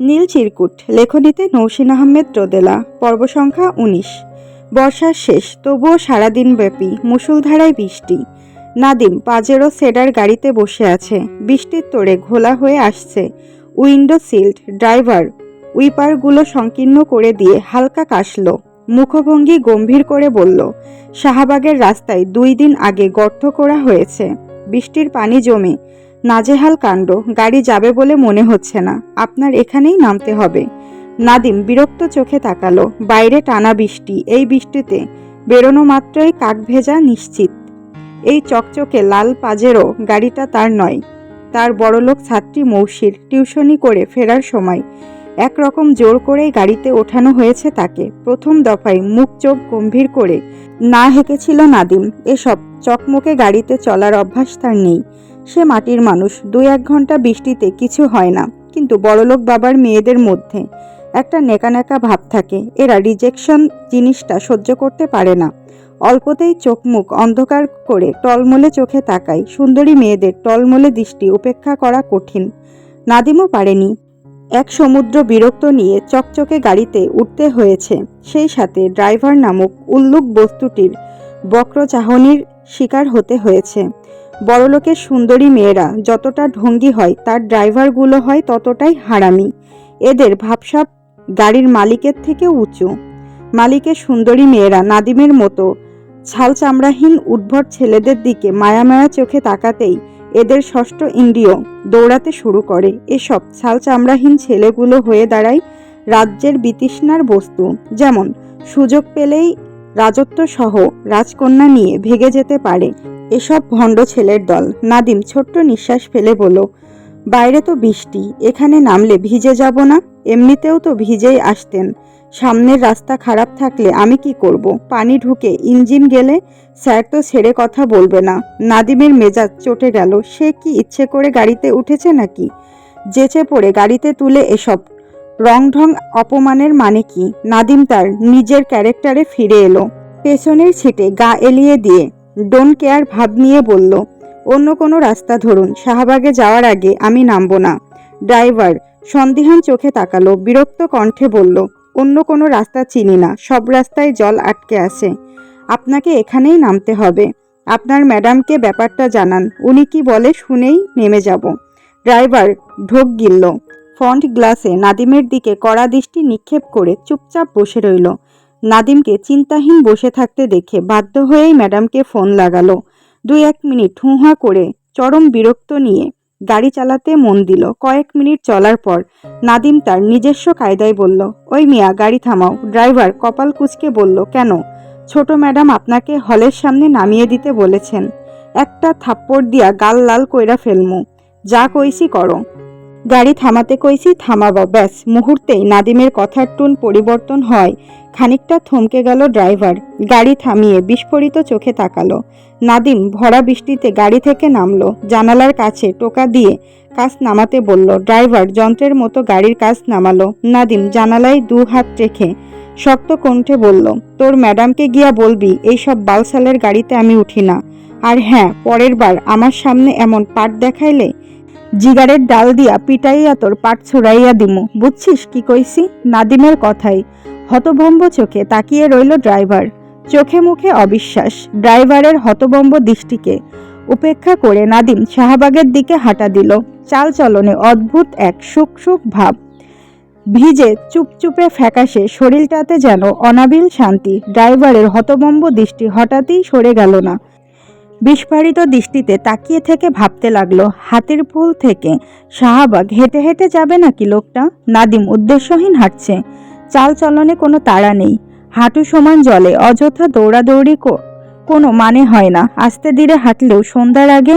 নীল চিরকুট, লেখনীতে নৌসিন আহমেদ রোদেলা পর্ব সংখ্যা উনিশ। বর্ষার শেষ, তবুও সারাদিন ব্যাপী, মুষলধারায় বৃষ্টি। নাদিম, পাজেরো সেডার গাড়িতে বসে আছে। বৃষ্টির তোড়ে ঘোলা হয়ে আসছে। উইন্ডো সিল্ড, ড্রাইভার, উইপারগুলো সংকীর্ণ করে দিয়ে হালকা কাশলো। মুখভঙ্গি গম্ভীর করে বলল, শাহবাগের রাস্তায় দুই দিন আগে গর্ত করা হয়েছে। বৃষ্টির পানি জমে নাজেহাল কাণ্ড, গাড়ি যাবে বলে মনে হচ্ছে না। আপনার এখানেই নামতে হবে। নাদিম বিরক্ত চোখে তাকালো। বাইরে টানা বৃষ্টি। এই বৃষ্টিতে বেরোনো মাত্রই কাক ভেজা নিশ্চিত। এই চকচকে লাল পাজেরও গাড়িটা তার নয়। তার বড়লোক ছাত্রী মৌসির টিউশনি করে ফেরার সময়। একরকম জোর করেই গাড়িতে ওঠানো হয়েছে তাকে। প্রথম দফায় মুখ চোখ গম্ভীর করে না হেঁকেছিল নাদিম। এসব চকমকে গাড়িতে চলার অভ্যাস তার নেই। সে মাটির মানুষ। দুই এক ঘণ্টা বৃষ্টিতে কিছু হয় না। কিন্তু বড়লোক বাবার মেয়েদের মধ্যে একটা নেকা নেকা ভাব থাকে। এরা রিজেকশন জিনিসটা সহ্য করতে পারে না। অল্পতেই চোখ মুখ অন্ধকার করে টলমলে চোখে তাকায়। সুন্দরী মেয়েদের টলমলে দৃষ্টি উপেক্ষা করা কঠিন। নাদিমও পারেনি। এক সমুদ্র বিরক্ত নিয়ে চকচকে গাড়িতে উঠতে হয়েছে। সেই সাথে ড্রাইভার নামক উল্লুক বস্তুটির বক্রচাহনির শিকার হতে হয়েছে। বড়লোকের সুন্দরী মেয়েরা যতটা ঢঙ্গি হয়, তার ড্রাইভারগুলো হয় ততটাই হারামি। এদের ভাবসাব গাড়ির মালিকের থেকে উঁচু। মালিকের সুন্দরী মেয়েরা নাদিমের মতো ছাল চামড়াহীন উদ্ভট ছেলেদের দিকে মায়া মায়া চোখে তাকাতেই এদের ষষ্ঠ ইন্দ্রিয় দৌড়াতে শুরু করে। এসব ছাল চামড়াহীন ছেলেগুলো হয়ে দাঁড়ায় রাজ্যের বিতৃষ্ণার বস্তু। যেমন, সুযোগ পেলেই রাজত্ব সহ রাজকন্যা নিয়ে ভেগে যেতে পারে। এসব ভণ্ড ছেলের দল। নাদিম ছোট্ট নিঃশ্বাস ফেলে বলল, বাইরে তো বৃষ্টি, এখানে নামলে ভিজে যাব না? এমনিতেও তো ভিজেই আসতেন। সামনের রাস্তা খারাপ থাকলে আমি কি করব? পানি ঢুকে ইঞ্জিন গেলে স্যার তো ছেড়ে কথা বলবে না। নাদিমের মেজাজ চটে গেল, সে কি ইচ্ছে করে গাড়িতে উঠেছে নাকি? যেচে পড়ে গাড়িতে তুলে এসব। রং ঢং অপমানের মানে কি? নাদিম তার নিজের ক্যারেক্টারে ফিরে এলো। পেছনের ছিটে গা এলিয়ে দিয়ে ডোন্ট কেয়ার ভাব নিয়ে বলল, অন্য কোনো রাস্তা ধরুন। শাহবাগে যাওয়ার আগে আমি নামবো না। ড্রাইভার সন্দিহান চোখে তাকালো, বিরক্ত কণ্ঠে বলল, অন্য কোনো রাস্তা চিনি না, সব রাস্তায় জল আটকে আছে। আপনাকে এখানেই নামতে হবে। আপনার ম্যাডামকে ব্যাপারটা জানান, উনি কি বলে শুনেই নেমে যাব। ড্রাইভার ঢোক গিলল ফন্ট গ্লাসে নাদিমের দিকে কড়া দৃষ্টি নিক্ষেপ করে চুপচাপ বসে রইল। নাদিমকে চিন্তাহীন বসে থাকতে দেখে বাধ্য হয়েই ম্যাডামকে ফোন লাগালো। দুই এক মিনিট হুঁহা করে চরম বিরক্ত নিয়ে গাড়ি চালাতে মন দিল। কয়েক মিনিট চলার পর নাদিম তার নিজস্ব কায়দায় বলল, ওই মিয়া, গাড়ি থামাও। ড্রাইভার কপাল কুচকে বলল, কেন? ছোট ম্যাডাম আপনাকে হলের সামনে নামিয়ে দিতে বলেছেন। একটা থাপ্পড় দিয়া গাল লাল কইরা ফেলমু। যা কইছি করো। গাড়ি থামাতে কইছি, থামাবো, ব্যাস। মুহূর্তেই নাদিমের কথার টুন পরিবর্তন হয়। খানিকটা থমকে গেল ড্রাইভার। গাড়ি থামিয়ে বিস্ফোরিত চোখে তাকালো। নাদিম ভরা বৃষ্টিতে গাড়ি থেকে নামলো। জানালার কাছে টোকা দিয়ে কাজ নামাতে বলল, ড্রাইভার, যন্ত্রের মতো গাড়ির কাজ নামালো। নাদিম জানালায় দু হাত রেখে শক্ত কণ্ঠে বলল, তোর ম্যাডামকে গিয়া বলবি, এইসব বালসালের গাড়িতে আমি উঠি না। আর হ্যাঁ পরের বার আমার সামনে এমন পাট দেখাইলে জিগারের ডাল দিয়া পিটাইয়া তোর পাট ছুড়াইয়া দিমু। বুঝছিস কি কইছি? নাদিমের কথাই। হতভম্ব চোখে তাকিয়ে রইল ড্রাইভার। চোখে মুখে অবিশ্বাস। ড্রাইভারের হতভম্ব দৃষ্টিকে উপেক্ষা করে নাদিম শাহবাগের দিকে হাঁটা দিল। চাল চলনে অদ্ভুত এক সুখ সুখ ভাব। ভিজে চুপচুপে ফ্যাকাশে শরীরটাতে যেন অনাবিল শান্তি। ড্রাইভারের হতভম্ব দৃষ্টি হঠাৎই সরে গেল না। বিস্ফারিত দৃষ্টিতে তাকিয়ে থেকে ভাবতে লাগল, হাতির পুল থেকে। শাহবাগ হেঁটে হেঁটে যাবে নাকি লোকটা? নাদিম উদ্দেশ্যহীন হাঁটছে। চাল চলনে কোনো তাড়া নেই। হাঁটু সমান জলে, অযথা দৌড়াদৌড়ি কোনো মানে হয় না। আস্তে ধীরে হাঁটলেও সন্ধ্যার আগে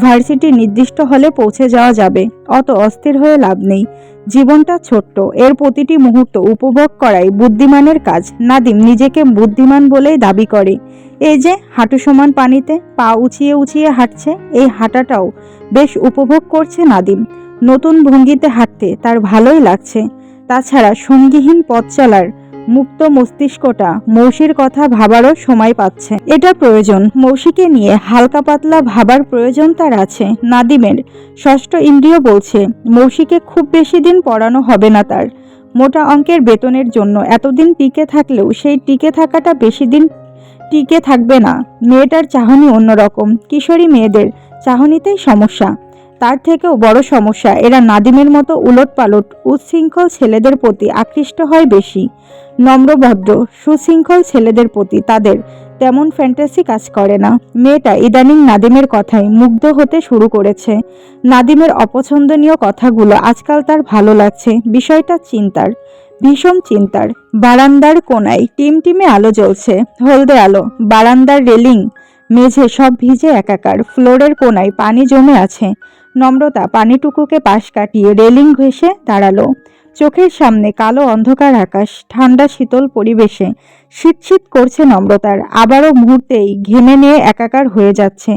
ভার্সিটি নির্দিষ্ট হলে পৌঁছে যাওয়া যাবে। অত অস্থির হয়ে লাভ নেই। জীবনটা ছোট্ট। এর প্রতিটি মুহূর্ত উপভোগ করাই বুদ্ধিমানের কাজ। নাদিম নিজেকে বুদ্ধিমান বলেই দাবি করে। এই যে হাঁটু সমান পানিতে পা উঁচিয়ে উঁচিয়ে হাঁটছে, এই হাঁটাটাও বেশ উপভোগ করছে নাদিম। নতুন ভঙ্গিতে হাঁটতে তার ভালোই লাগছে। তাছাড়া সঙ্গীহীন পথ চলার মুক্ত মস্তিষ্কটা মৌসির কথা ভাবারও সময় পাচ্ছে। এটা প্রয়োজন, মৌসিকে নিয়ে হালকা পাতলা ভাবার প্রয়োজন তার আছে। নাদিমের ষষ্ঠ ইন্দ্রিয় বলছে, মৌসিকে খুব বেশি দিন পড়ানো হবে না তার। মোটা অঙ্কের বেতনের জন্য এতদিন টিকে থাকলেও সেই টিকে থাকাটা বেশি দিন টিকে থাকবে না। মেয়েটার চাহনি অন্যরকম। কিশোরী মেয়েদের চাহনিতেই সমস্যা। তার থেকেও বড় সমস্যা, এরা নাদিমের মতো উলট পালট উচ্ছৃঙ্খল ছেলেদের প্রতি আকৃষ্ট হয় বেশি। নম্রভদ্র সুশৃঙ্খল ছেলেদের প্রতি তাদের তেমন ফ্যান্টাসি কাজ করে না। মেয়েটা ইদানিং নাদিমের কথায় মুগ্ধ হতে শুরু করেছে। নাদিমের অপছন্দনীয় কথাগুলো আজকাল তার ভালো লাগছে, বিষয়টা চিন্তার। ভীষণ চিন্তার। বারান্দার কোনায় টিমটিমে আলো জ্বলছে। হলদে আলো, বারান্দার রেলিং, মেঝে সব ভিজে একাকার। ফ্লোরের কোনায় পানি জমে আছে। নম্রতা পানিটুকুকে পাশ কাটিয়ে রেলিং ঘেঁষে দাঁড়াল। চোখের সামনে কালো অন্ধকার আকাশ, ঠান্ডা শীতল পরিবেশে। শীত শীত করছে নম্রতার। আবারও মুহূর্তেই ঘেমে নিয়ে একাকার হয়ে যাচ্ছে।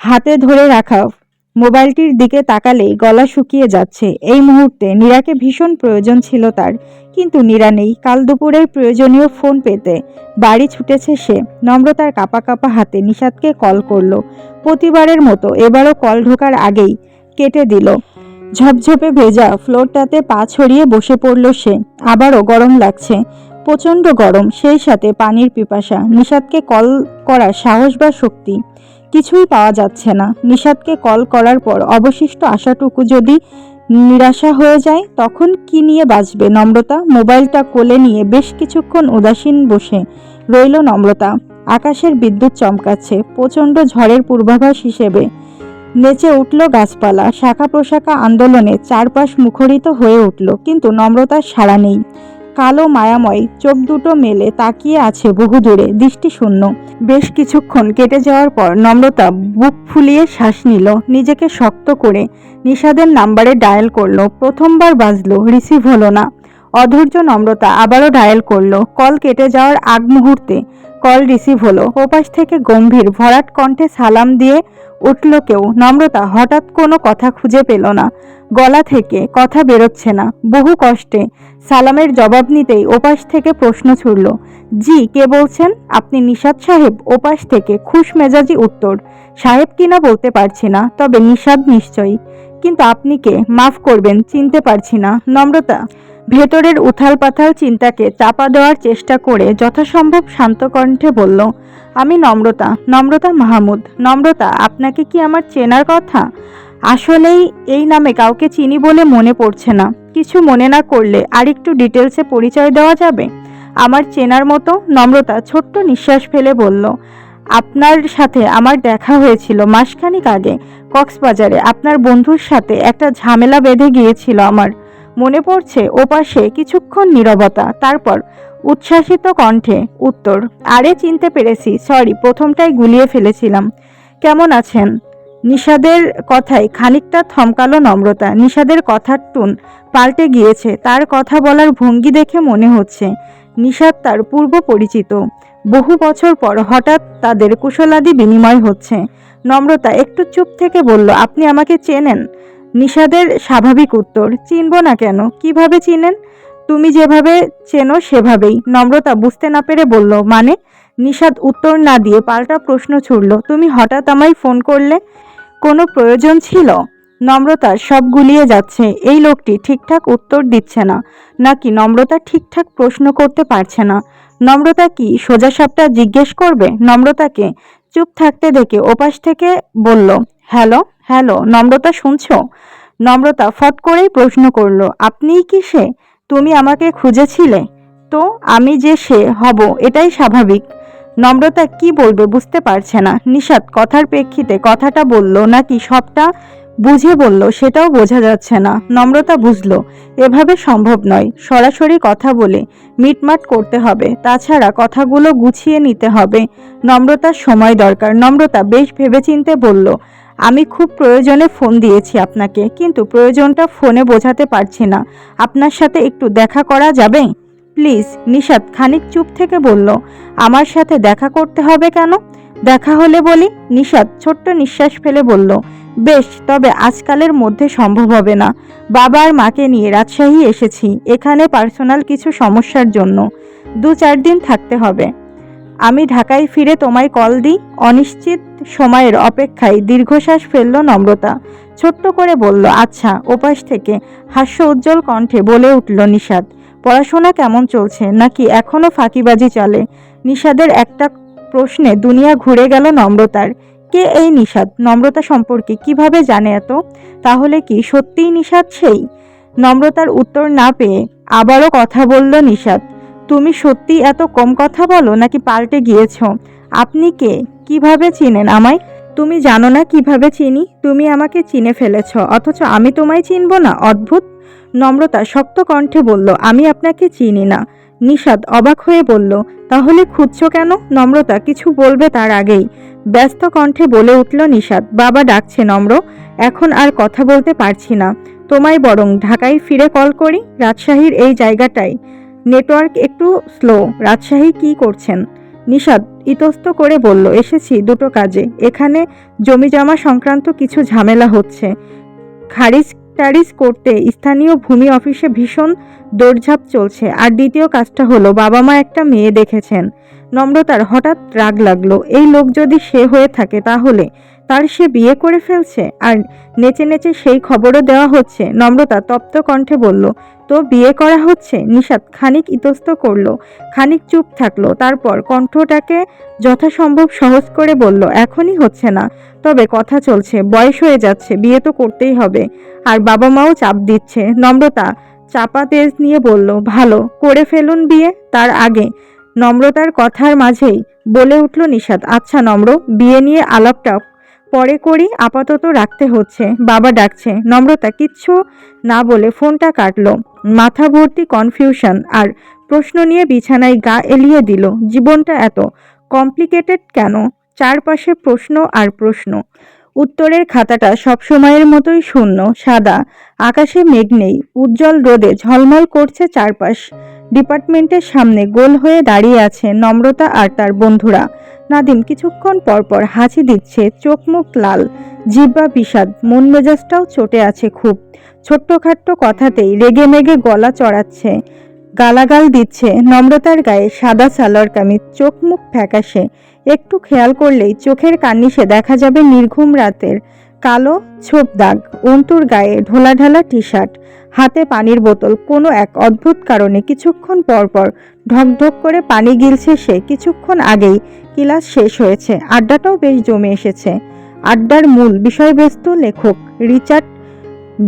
হাতে ধরে রাখা মোবাইলটির দিকে তাকালেই গলা শুকিয়ে যাচ্ছে। এই মুহূর্তে নীরাকে ভীষণ প্রয়োজন ছিল তার। কিন্তু নীরা নেই। কাল দুপুরের প্রয়োজনীয় ফোন পেতে। বাড়ি ছুটেছে সে। নম্রতার কাপা কাপা হাতে নিষাদকে কল করল। প্রতিবারের মতো এবারও কল ঢোকার আগেই কেটে দিল। ঝপঝপে ভেজা ফ্লোরটাতে পা ছড়িয়ে বসে পড়ল সে। আবারও গরম লাগছে। প্রচণ্ড গরম। সেই সাথে পানির পিপাসা। নিষাদকে কল করার সাহস বা শক্তি। কিছুই পাওয়া যাচ্ছে না। নিষাদকে কল করার পর অবশিষ্ট আশাটুকু যদি নিরাশা হয়ে যায়, তখন কি নিয়ে বাঁচবে নম্রতা? মোবাইলটা কোলে নিয়ে বেশ কিছুক্ষণ উদাসীন বসে রইল নম্রতা। আকাশের বিদ্যুৎ চমকাচ্ছে, প্রচণ্ড ঝড়ের পূর্বাভাস হিসেবে নেচে উঠল গাছপালা। শাখা প্রশাখা আন্দোলনে চারপাশ মুখরিত হয়ে উঠল, কিন্তু নম্রতার সাড়া নেই। কালো মায়াময়, চোখ দুটো মেলে তাকিয়ে আছে বহুদূরে, দৃষ্টি শূন্য। বেশ কিছুক্ষণ কেটে যাওয়ার পর নম্রতা বুক ফুলিয়ে শ্বাস নিল, নিজেকে শক্ত করে নিষাদের নাম্বারে ডায়াল করল, প্রথমবার বাজলো, রিসিভ হলো না। অধৈর্য নম্রতা আবারও ডায়াল করল, কল কেটে যাওয়ার আগ মুহূর্তে কল রিসিভ হলো। ওপাশ থেকে গম্ভীর, ভরাট কণ্ঠে সালাম দিয়ে উঠল কেউ। নম্রতা হঠাৎ কোনো কথা খুঁজে পেল না। গলা থেকে কথা বেরোচ্ছে না। বহু কষ্টে সালামের জবাব নিতেই ওপাশ থেকে প্রশ্ন ছুড়ল, জি, কে বলছেন? আপনি নিষাদ সাহেব, ওপাশ থেকে। খুশ মেজাজি উত্তর, সাহেব কিনা বলতে পারছি না, তবে নিষাদ নিশ্চয়ই। কিন্তু আপনি কে? মাফ করবেন, চিনতে পারছি না। নম্রতা, ভেতরের উথাল পাথাল চিন্তাকে চাপা দেওয়ার চেষ্টা করে যথাসম্ভব শান্ত কণ্ঠে বলল, আমি নম্রতা নম্রতা মাহমুদ। নম্রতা, আপনাকে কি আমার চেনার কথা? আসলেই এই নামে কাউকে চিনি বলে মনে পড়ছে না। কিছু মনে না করলে আরেকটু ডিটেলসে পরিচয় দেওয়া যাবে? আমার চেনার মতো নম্রতা ছোট্ট নিঃশ্বাস ফেলে বলল, আপনার সাথে আমার দেখা হয়েছিল মাসখানিক আগে কক্সবাজারে। আপনার বন্ধুর সাথে একটা ঝামেলা বেঁধে গিয়েছিল আমার। মনে পড়ছে ওপাশে কিছুক্ষণ নীরবতা, তারপর উচ্ছ্বাসিত কণ্ঠে উত্তর, আরে চিনতে পেরেছি, সরি, প্রথমটাই গুলিয়ে ফেলেছিলাম। কেমন আছেন? নিষাদের কথায় খানিকটা থমকালো নম্রতা। নিষাদের কথার টুন পাল্টে গিয়েছে। তার কথা বলার ভঙ্গি দেখে মনে হচ্ছে নিষাদ তার পূর্ব পরিচিত। বহু বছর পর হঠাৎ তাদের কুশলাদি বিনিময় হচ্ছে। নম্রতা একটু চুপ থেকে বলল, আপনি আমাকে চেনেন? নিষাদের স্বাভাবিক উত্তর, চিনব না কেন? কীভাবে চিনেন? তুমি যেভাবে চেনো সেভাবেই। নম্রতা বুঝতে না পেরে বলল মানে? নিষাদ উত্তর না দিয়ে পাল্টা প্রশ্ন ছুড়ল, তুমি হঠাৎ আমায় ফোন করলে? কোনো প্রয়োজন ছিল? নম্রতা সব গুলিয়ে যাচ্ছে। এই লোকটি ঠিকঠাক উত্তর দিচ্ছে না, নাকি নম্রতা ঠিকঠাক প্রশ্ন করতে পারছে না? নম্রতা কি সোজা সোজাসাপটা জিজ্ঞেস করবে? নম্রতাকে চুপ থাকতে দেখে ওপাশ থেকে বলল, হ্যালো হ্যালো, নম্রতা শুনছো? নম্রতা ফট করেই প্রশ্ন করল, আপনিই কি সে? তুমি আমাকে খুঁজেছিলে? তো আমি যে সে হব, এটাই স্বাভাবিক। নম্রতা কি বলবে বুঝতে পারছে না। নিষাদ কথার প্রেক্ষিতে কথাটা বলল, নাকি সবটা বুঝে বলল, সেটাও বোঝা যাচ্ছে না। নম্রতা বুঝলো, এভাবে সম্ভব নয়। সরাসরি কথা বলে মিটমাট করতে হবে। তাছাড়া কথাগুলো গুছিয়ে নিতে হবে। নম্রতার সময় দরকার। নম্রতা বেশ ভেবেচিন্তে বলল, আমি খুব প্রয়োজনে ফোন দিয়েছি আপনাকে, কিন্তু প্রয়োজনটা ফোনে বোঝাতে পারছি না। আপনার সাথে একটু দেখা করা যাবে? প্লিজ নিষাদ খানিক চুপ থেকে বলল, আমার সাথে দেখা করতে হবে কেন? দেখা হলে বলি, নিষাদ ছোট্ট নিঃশ্বাস ফেলে বলল, বেশ, তবে আজকালের মধ্যে সম্ভব হবে না। বাবা আর মাকে নিয়ে রাজশাহী এসেছি, এখানে পার্সোনাল কিছু সমস্যার জন্য। দু চার দিন থাকতে হবে। আমি ঢাকায় ফিরে তোমায় কল দিই। অনিশ্চিত সময়ের অপেক্ষায় দীর্ঘশ্বাস ফেলল নম্রতা। ছোট্ট করে বলল আচ্ছা ওপাশ থেকে, হাস্য উজ্জ্বল কণ্ঠে বলে উঠল নিষাদ। পড়াশোনা কেমন চলছে? নাকি এখনও ফাঁকিবাজি চলে? নিষাদের একটা প্রশ্নে দুনিয়া ঘুরে গেল নম্রতার। কে এই নিষাদ? নম্রতা সম্পর্কে কীভাবে জানে এত? তাহলে কি সত্যিই নিষাদ সেই? নম্রতার উত্তর না পেয়ে আবারও কথা বলল নিষাদ। তুমি সত্যি এত কম কথা বলো নাকি পাল্টে গিয়েছ? আপনি কে? কীভাবে চিনেন আমায়? তুমি জানো না কীভাবে চিনি? তুমি আমাকে চিনে ফেলেছ, অথচ আমি তোমায় চিনব না, অদ্ভুত। নম্রতা শক্ত কণ্ঠে বলল, আমি আপনাকে চিনি না। নিষাদ অবাক হয়ে বলল, তাহলে খুঁজছ কেন? নম্রতা কিছু বলবে তার আগেই। ব্যস্ত কণ্ঠে বলে উঠল নিষাদ, বাবা ডাকছে নম্র, এখন আর কথা বলতে পারছি না। তোমায় বরং ঢাকায় ফিরে কল করি, রাজশাহীর এই জায়গাটায়। নেটওয়ার্ক একটু স্লো, রাজশাহী কি করছেন? নিষাদ ইতস্ত করে বলল, এসেছি দুটো কাজে। এখানে জমি জমা সংক্রান্ত কিছু ঝামেলা হচ্ছে। খারিজ টারিজ করতে স্থানীয় ভূমি অফিসে ভীষণ দৌড়ঝাঁপ চলছে। আর দ্বিতীয় কাজটা হলো বাবা মা একটা মেয়ে দেখেছেন। নম্রতার হঠাৎ রাগ লাগল। এই লোক যদি সে হয়ে থাকে, তাহলে তার সে বিয়ে করে ফেলছে আর নেচে নেচে সেই খবরও দেওয়া হচ্ছে। নম্রতা তপ্ত কণ্ঠে বলল, তো বিয়ে করা হচ্ছে? নিষাদ খানিক ইতস্ত করল। খানিক চুপ থাকল। তারপর কণ্ঠটাকে যথাসম্ভব সহজ করে বলল, এখনই হচ্ছে না। তবে কথা চলছে, বয়স হয়ে যাচ্ছে, বিয়ে তো করতেই হবে। আর বাবা মাও চাপ দিচ্ছে। নম্রতা চাপা তেজ নিয়ে বলল, ভালো, করে ফেলুন বিয়ে তার আগে। নম্রতার কথার মাঝেই বলে উঠল নিষাদ আচ্ছা নম্র, বিয়ে নিয়ে আলাপটা পরে করি, আপাতত রাখতে হচ্ছে। বাবা ডাকছে, নম্রতা কিচ্ছু না বলে ফোনটা কাটলো। মাথা ভর্তি কনফিউশন আর প্রশ্ন নিয়ে বিছানায় গা এলিয়ে দিল, জীবনটা এত কমপ্লিকেটেড কেন? চারপাশে প্রশ্ন আর প্রশ্ন। উত্তরের খাতাটা সবসময়ের মতোই শূন্য, সাদা। আকাশে মেঘ নেই, উজ্জ্বল রোদে ঝলমল করছে চারপাশ। ডিপার্টমেন্টের সামনে গোল হয়ে দাঁড়িয়ে আছে নম্রতা আর তার বন্ধুরা। নাদিম কিছুক্ষণ পরপর হাঁচি দিচ্ছে চোখ মুখ লাল, জিব্বা বিষাদ, মন মেজাজটাও চটে আছে খুব। ছোট্টখাট্ট কথাতেই রেগে মেগে গলা চড়াচ্ছে। গালাগাল দিচ্ছে, নম্রতার গায়ে সাদা সালোয়ার কামিজ চোখ মুখ ফ্যাকাশে। একটু খেয়াল করলেই চোখের কান্নিসে দেখা যাবে নির্ঘুম রাতের কালো ছোপ দাগ, অন্তুর গায়ে ঢোলাঢালা টি শার্ট হাতে পানির বোতল, কোনো এক অদ্ভুত কারণে কিছুক্ষণ পরপর ঢকঢক করে পানি গিলছে সে। কিছুক্ষণ আগেই ক্লাস শেষ হয়েছে। আড্ডাটাও বেশ জমে এসেছে। আড্ডার মূল বিষয়বস্তু লেখক রিচার্ড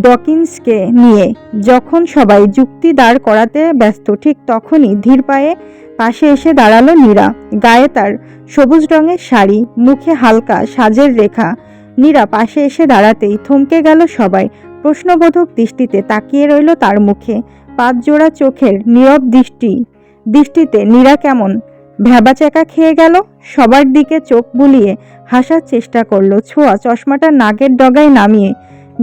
ডকিন্সকে নিয়ে, যখন সবাই যুক্তি দাঁড় করাতে ব্যস্ত, ঠিক তখনই ধীর পায়ে পাশে এসে দাঁড়াল নীরা। গায়ে তার সবুজ রঙের শাড়ি, মুখে হালকা সাজের রেখা। নীরা পাশে এসে দাঁড়াতেই থমকে গেল সবাই। প্রশ্নবোধক দৃষ্টিতে তাকিয়ে রইল তার মুখে। পাঁচ জোড়া চোখের নীরব দৃষ্টি দৃষ্টিতে নীরা কেমন? ভ্যাবাচাকা খেয়ে গেল? সবার দিকে চোখ বুলিয়ে হাসার চেষ্টা করল ছোঁয়া চশমাটা নাগের ডগায় নামিয়ে।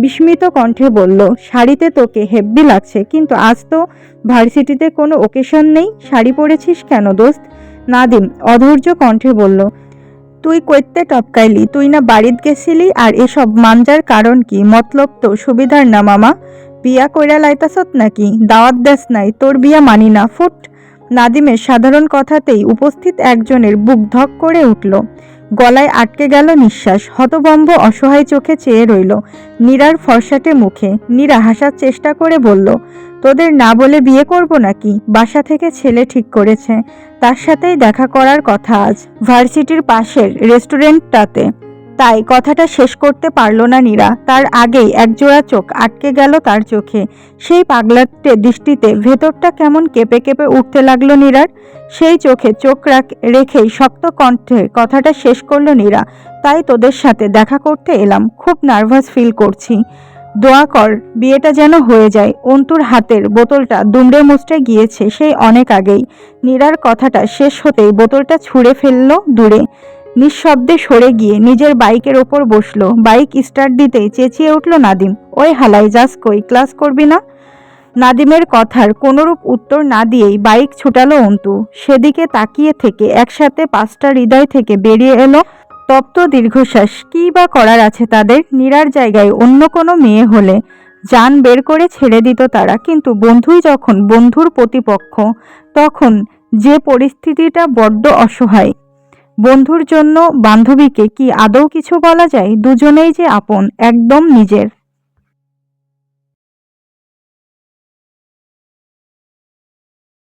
বিস্মিত কণ্ঠে বলল, শাড়িতে তোকে হেব্বি লাগছে, কিন্তু আজ তো ভার্সিটিতে কোনো ওকেশন নেই। শাড়ি পরেছিস কেন দোস্ত? নাদিম অধৈর্য কণ্ঠে বলল, তুই কইতে টপকাইলি, তুই না বাড়িত গেছিলি? আর এসব মানজার কারণ কি? মতলব তো সুবিধার না মামা। বিয়া কইরা লাইতাছত নাকি? দাওয়াত দেস নাই, তোর বিয়া মানি না, ফুট। নাদিমের সাধারণ কথাতেই উপস্থিত একজনের বুক ধক করে উঠল। গলায় আটকে গেল নিঃশ্বাস হতবম্ব অসহায় চোখে চেয়ে রইল নীরার ফর্সাটে মুখে। নীরা হাসার চেষ্টা করে বলল, তোদের না বলে বিয়ে করব নাকি? বাসা থেকে ছেলে ঠিক করেছে। তার সাথেই দেখা করার কথা আজ। ভার্সিটির পাশের রেস্টুরেন্টটাতে। তাই কথাটা শেষ করতে পারল না নীরা। তার আগেই একজোড়া চোখ আটকে গেল তার চোখে। সেই পাগলাটে দৃষ্টিতে ভেতরটা কেমন কেঁপে কেঁপে উঠতে লাগল নীরার। সেই চোখে চোখ রাখ রেখেই শক্ত কণ্ঠে কথাটা শেষ করল নীরা। তাই তোদের সাথে দেখা করতে এলাম। খুব নার্ভাস ফিল করছি। দোয়া কর, বিয়েটা যেন হয়ে যায়। অন্তুর হাতের বোতলটা দুমড়ে মুচড়ে গিয়েছে সেই অনেক আগেই। নীরার কথাটা শেষ হতেই বোতলটা ছুঁড়ে ফেলল দূরে। নিঃশব্দে সরে গিয়ে নিজের বাইকের ওপর বসল। বাইক স্টার্ট দিতেই চেঁচিয়ে উঠল নাদিম। ওই হালাই, যাস কই, ক্লাস করবি না? নাদিমের কথার কোনোরূপ উত্তর না দিয়েই বাইক ছুটালো অন্তু। সেদিকে তাকিয়ে থেকে একসাথে পাঁচটা হৃদয় থেকে বেরিয়ে এলো তপ্ত দীর্ঘশ্বাস। কী বা করার আছে তাদের? নিরার জায়গায় অন্য কোনো মেয়ে হলে? যান বের করে ছেড়ে দিত তারা। কিন্তু বন্ধুই যখন বন্ধুর প্রতিপক্ষ, তখন যে পরিস্থিতিটা বড্ড অসহায়। বন্ধুর জন্য বান্ধবীকে কি আদৌ কিছু বলা যায়? দুজনেই যে আপন একদম নিজের।